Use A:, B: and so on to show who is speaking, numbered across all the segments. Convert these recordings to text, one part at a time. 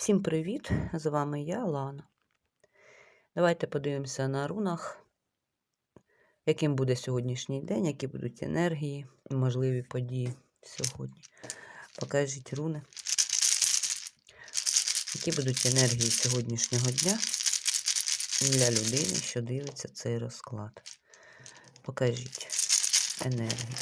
A: Всім привіт! З вами я, Лана. Давайте подивимося на рунах, яким буде сьогоднішній день, які будуть енергії, можливі події сьогодні. Покажіть руни, які будуть енергії сьогоднішнього дня для людини, що дивиться цей розклад. Покажіть енергії.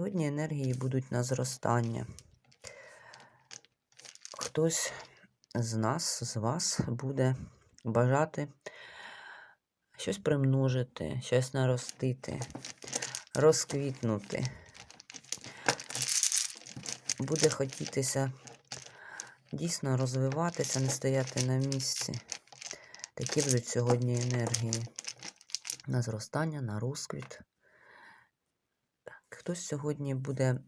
A: Сьогодні енергії будуть на зростання. Хтось з нас, з вас буде бажати щось примножити, щось наростити, розквітнути. Буде хотітися дійсно розвиватися, не стояти на місці. Такі будуть сьогодні енергії на зростання, на розквіт. Хтось сьогодні буде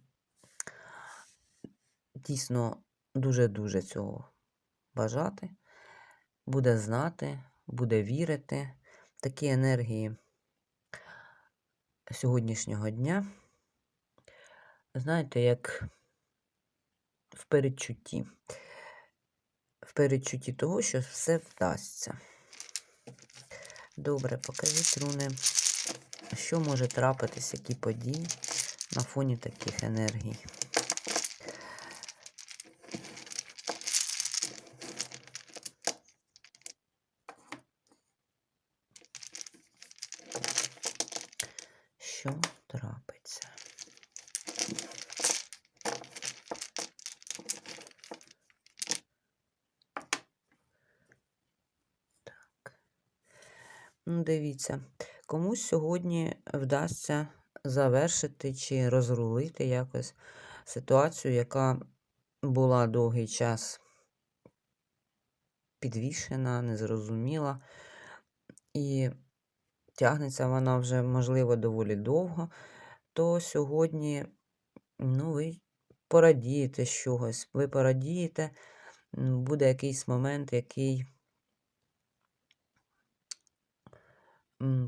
A: дійсно дуже-дуже цього бажати, буде знати, буде вірити. Такі енергії сьогоднішнього дня, знаєте, як в передчутті. В передчутті того, що все вдасться. Добре, покажіть руни, що може трапитись, які події на фоні таких енергій. Що трапиться? Так. Ну, дивіться, комусь сьогодні вдасться завершити чи розрулити якось ситуацію, яка була довгий час підвішена, незрозуміла. І тягнеться вона вже, можливо, доволі довго, то сьогодні ну, ви порадієте з чогось, ви порадієте, буде якийсь момент, який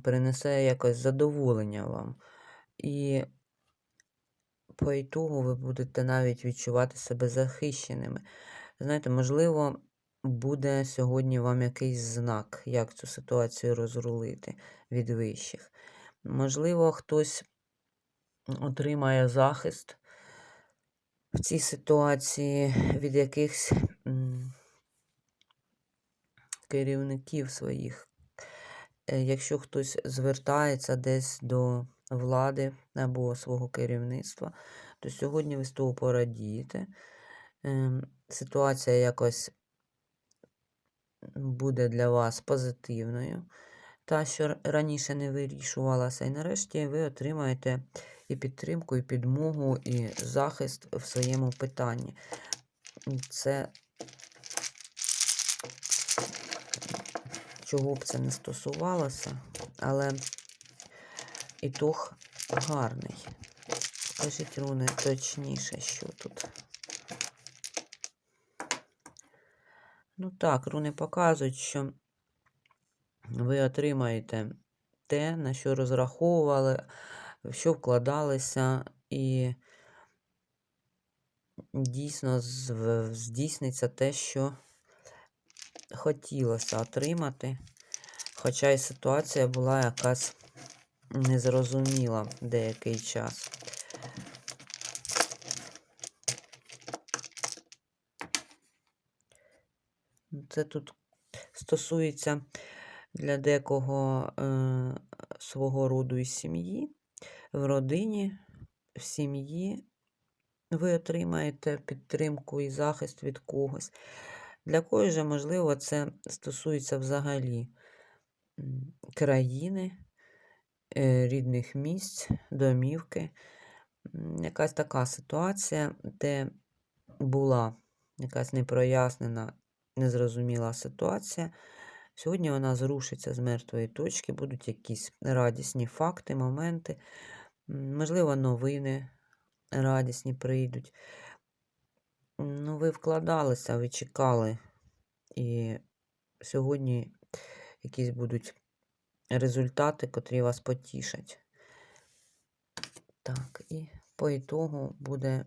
A: принесе якось задоволення вам. І по ітогу ви будете навіть відчувати себе захищеними. Знаєте, можливо, буде сьогодні вам якийсь знак, як цю ситуацію розрулити від вищих. Можливо, хтось отримає захист в цій ситуації від якихось керівників своїх. Е, якщо хтось звертається десь до влади або свого керівництва, то сьогодні ви з того порадієте. Ем, ситуація якось буде для вас позитивною, та, що раніше не вирішувалася, і нарешті ви отримаєте і підтримку, і підмогу, і захист в своєму питанні. Це чого б це не стосувалося, але ітог гарний. Скажіть, руни, точніше, що тут. Ну так, руни показують, що ви отримаєте те, на що розраховували, в що вкладалися, і дійсно здійсниться те, що хотілося отримати. Хоча і ситуація була якась незрозуміла деякий час. Це тут стосується для декого е, свого роду і сім'ї. В родині, в сім'ї ви отримаєте підтримку і захист від когось. Для когось же, можливо, це стосується взагалі країни, рідних місць, домівки. Якась така ситуація, де була якась непрояснена, незрозуміла ситуація. Сьогодні вона зрушиться з мертвої точки, будуть якісь радісні факти, моменти, можливо, новини радісні прийдуть. Ну, ви вкладалися, ви чекали. І сьогодні якісь будуть результати, котрі вас потішать. Так, і по ітогу буде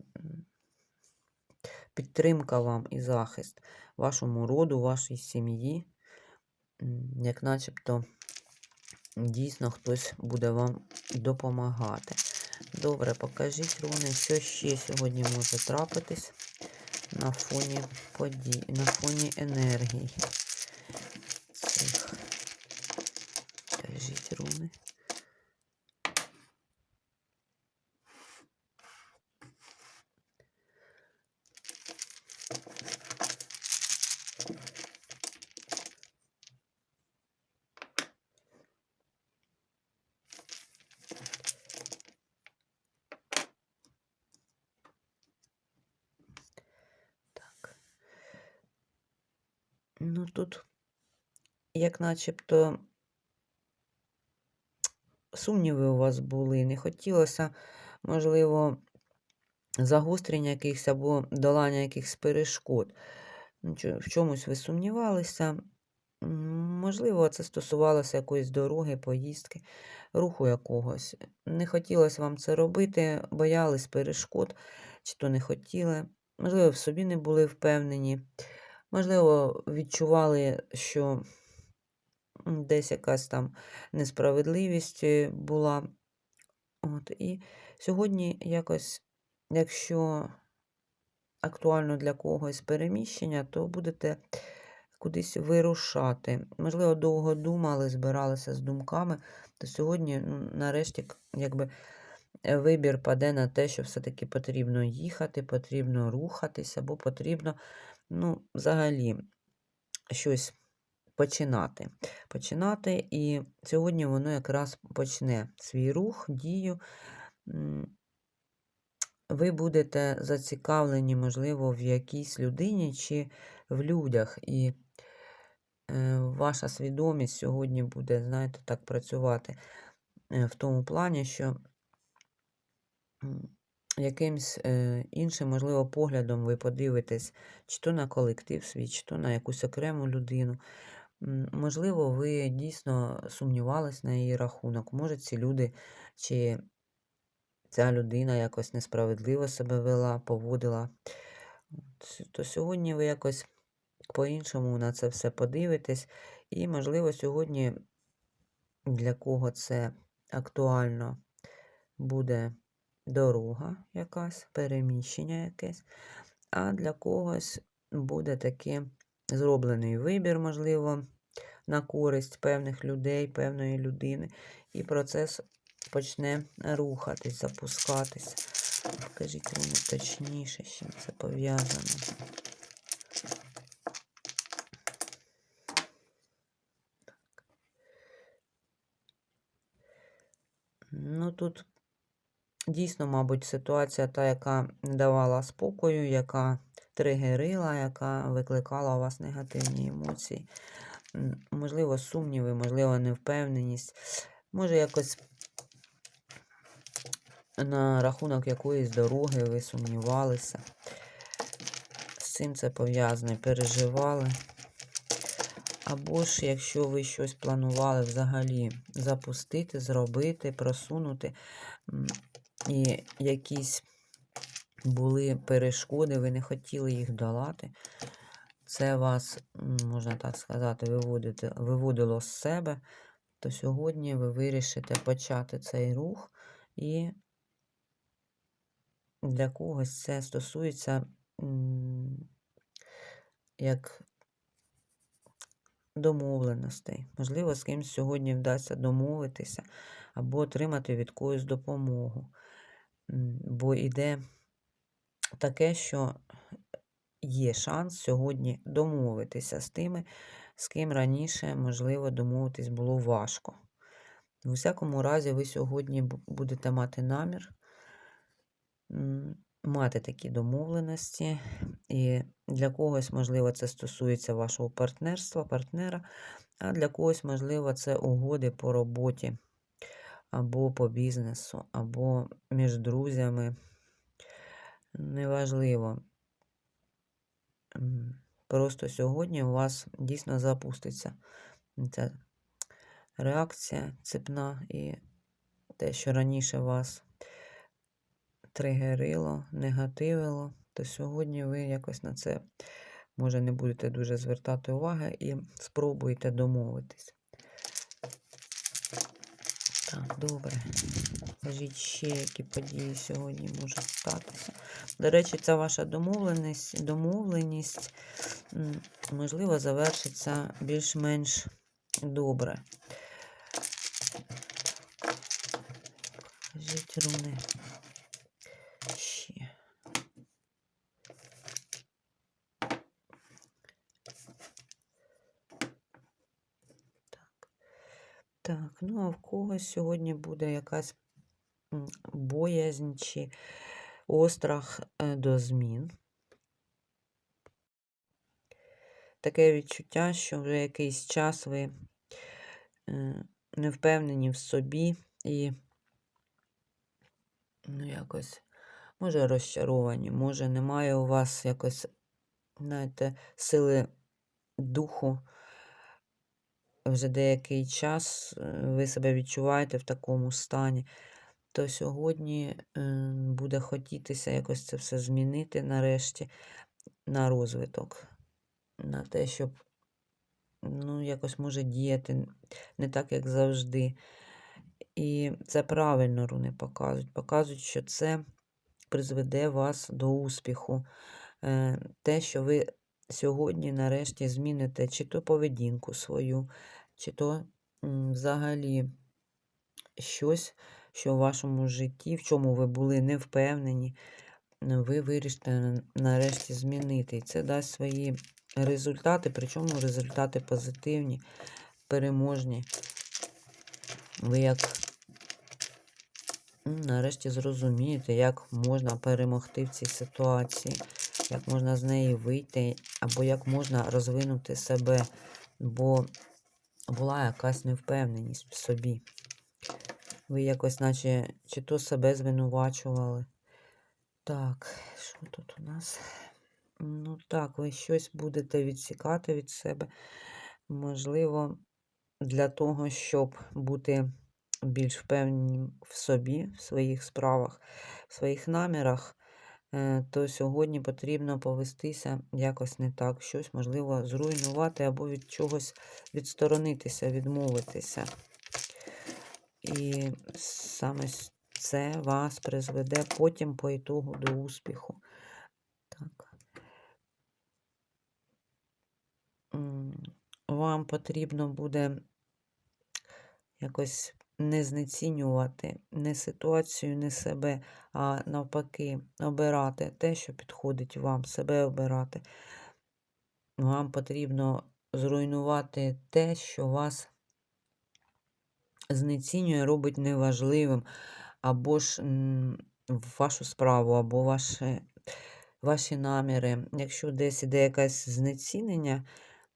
A: підтримка вам і захист вашому роду, вашій сім'ї, як начебто дійсно хтось буде вам допомагати. Добре, покажіть, руни, що ще сьогодні може трапитись на фоні подій, на фоні енергії цих. Кажіть, руни. Так. Ну тут, як начебто, сумніви у вас були, не хотілося, можливо, загострення якихось або долання якихось перешкод. Ну, В чомусь ви сумнівалися. Можливо, це стосувалося якоїсь дороги, поїздки, руху якогось. Не хотілося вам це робити, боялись перешкод, чи то не хотіли. Можливо, в собі не були впевнені. Можливо, відчували, що десь якась там несправедливість е, була. От, і сьогодні якось, якщо актуально для когось переміщення, то будете кудись вирушати. Можливо, довго думали, збиралися з думками, то сьогодні, ну, нарешті, якби е, вибір паде на те, що все-таки потрібно їхати, потрібно рухатися, або потрібно, ну, взагалі, щось починати. Починати, і сьогодні воно якраз почне свій рух, дію. Ви будете зацікавлені, можливо, в якійсь людині чи в людях. І е, ваша свідомість сьогодні буде, знаєте, так працювати е, в тому плані, що якимсь е, іншим, можливо, поглядом ви подивитесь, чи то на колектив свій, чи то на якусь окрему людину. Можливо, ви дійсно сумнівались на її рахунок. Може, ці люди чи ця людина якось несправедливо себе вела, поводила. То сьогодні ви якось по-іншому на це все подивитесь. І, можливо, сьогодні для кого це актуально буде дорога якась, переміщення якесь, а для когось буде таки зроблений вибір, можливо, на користь певних людей, певної людини, і процес почне рухатись, запускатись. Скажіть мені точніше, з чим це пов'язано. Ну тут дійсно, мабуть, ситуація та, яка не давала спокою, яка тригерила, яка викликала у вас негативні емоції. Можливо, сумніви, можливо, невпевненість. Може, якось на рахунок якоїсь дороги ви сумнівалися. З цим це пов'язане, переживали. Або ж, якщо ви щось планували взагалі запустити, зробити, просунути, і якісь були перешкоди, ви не хотіли їх долати, це вас, можна так сказати, виводити, виводило з себе, то сьогодні ви вирішите почати цей рух, і для когось це стосується як домовленостей. Можливо, з кимсь сьогодні вдасться домовитися або отримати від когось допомогу. Бо йде таке, що є шанс сьогодні домовитися з тими, з ким раніше, можливо, домовитись було важко. В усякому разі, ви сьогодні будете мати намір мати такі домовленості. І для когось, можливо, це стосується вашого партнерства, партнера, а для когось, можливо, це угоди по роботі, або по бізнесу, або між друзями. Неважливо. Просто сьогодні у вас дійсно запуститься ця реакція цепна і те, що раніше вас тригерило, негативило, то сьогодні ви якось на це, може, не будете дуже звертати уваги і спробуєте домовитись. Так, добре. Кажіть ще, які події сьогодні можуть статися. До речі, ця ваша домовленість, домовленість можливо, завершиться більш-менш добре. Кажіть, руни. Ще. Так. Так, ну а в когось сьогодні буде якась боязнь чи острах е, до змін. Таке відчуття, що вже якийсь час ви е, не впевнені в собі і ну, якось, може, розчаровані, може, немає у вас якось, знаєте, сили духу. Вже деякий час е, ви себе відчуваєте в такому стані, то сьогодні е, буде хотітися якось це все змінити нарешті на розвиток, на те, щоб ну, якось може діяти не так, як завжди. І це правильно руни показують. Показують, що це призведе вас до успіху. Е, Те, що ви сьогодні нарешті зміните чи то поведінку свою, чи то взагалі щось, що в вашому житті, в чому ви були не впевнені, ви вирішите нарешті змінити. І це дасть свої результати, причому результати позитивні, переможні. Ви як нарешті зрозумієте, як можна перемогти в цій ситуації, як можна з неї вийти, або як можна розвинути себе, бо була якась невпевненість в собі. Ви якось, наче, чи то себе звинувачували. Так, що тут у нас? Ну так, ви щось будете відсікати від себе. Можливо, для того, щоб бути більш впевненим в собі, в своїх справах, в своїх намірах, то сьогодні потрібно повестися якось не так. Щось, можливо, зруйнувати або від чогось відсторонитися, відмовитися. І саме це вас призведе потім по ітогу до успіху. Так. Вам потрібно буде якось не знецінювати не ситуацію, не себе, а навпаки, обирати те, що підходить вам, себе обирати. Вам потрібно зруйнувати те, що вас знецінює, робить неважливим, або ж вашу справу, або ваші, ваші наміри. Якщо десь іде якесь знецінення,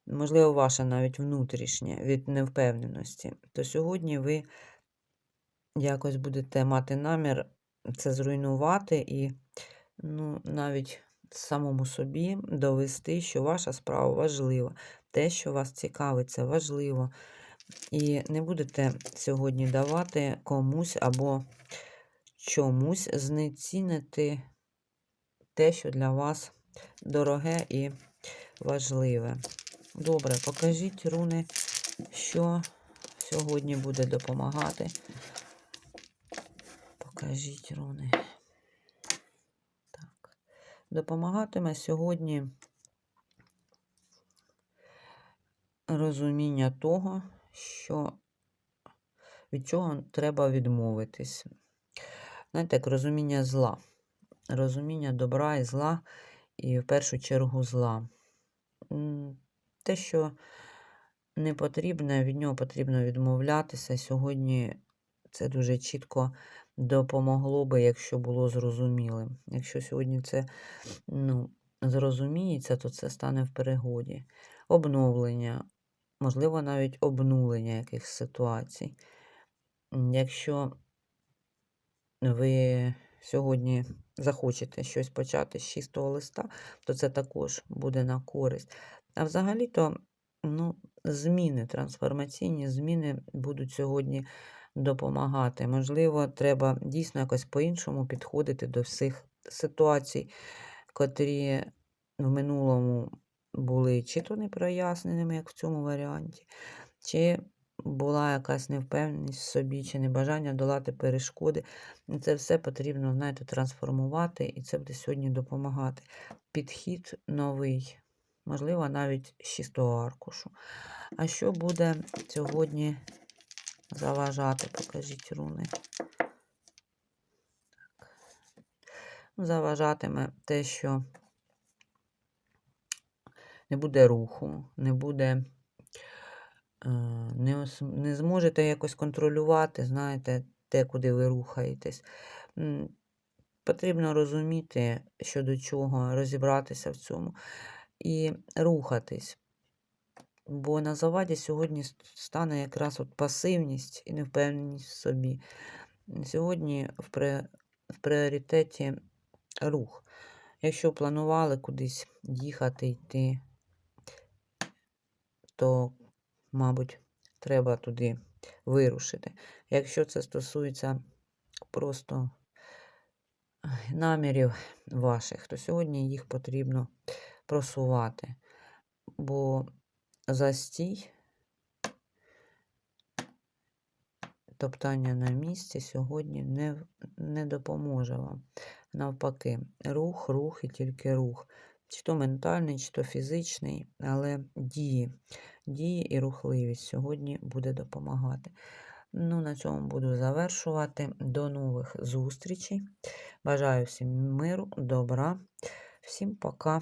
A: можливо, ваше навіть внутрішнє від невпевненості, то сьогодні ви якось будете мати намір це зруйнувати і ну, навіть самому собі довести, що ваша справа важлива. Те, що вас цікавить, це важливо. І не будете сьогодні давати комусь або чомусь знецінити те, що для вас дороге і важливе. Добре, покажіть, руни, що сьогодні буде допомагати. Покажіть, руни. Так. Допомагатиме сьогодні розуміння того, що від чого треба відмовитись. Знаєте, як розуміння зла. Розуміння добра і зла, і в першу чергу зла. Те, що не потрібне, від нього потрібно відмовлятися. Сьогодні це дуже чітко допомогло би, якщо було зрозумілим. Якщо сьогодні це ну, зрозуміється, то це стане в перегоді. Обновлення, можливо, навіть обнулення якихось ситуацій. Якщо ви сьогодні захочете щось почати з чистого листа, то це також буде на користь. А взагалі-то, ну, зміни, трансформаційні зміни будуть сьогодні допомагати. Можливо, треба дійсно якось по-іншому підходити до всіх ситуацій, котрі в минулому були чи то непроясненими, як в цьому варіанті, чи була якась невпевненість в собі, чи небажання долати перешкоди. І Це все потрібно, знаєте, трансформувати, і це буде сьогодні допомагати. Підхід новий, можливо, навіть з чистого аркушу. А що буде сьогодні заважати? Покажіть руни. Заважатиме те, що не буде руху, не буде. е, Не, не зможете якось контролювати, знаєте, те, куди ви рухаєтесь. Потрібно розуміти, що до чого, розібратися в цьому і рухатись. Бо на заваді сьогодні стане якраз от пасивність і невпевненість в собі. Сьогодні в, пре- в пріоритеті рух. Якщо планували кудись їхати, йти, то, мабуть, треба туди вирушити. Якщо це стосується просто намірів ваших, то сьогодні їх потрібно просувати. Бо застій, топтання на місці сьогодні не, не допоможе вам. Навпаки, рух, рух і тільки рух. Чи то ментальний, чи то фізичний, але дії, дії і рухливість сьогодні буде допомагати. Ну, на цьому буду завершувати. До нових зустрічей. Бажаю всім миру, добра. Всім пока.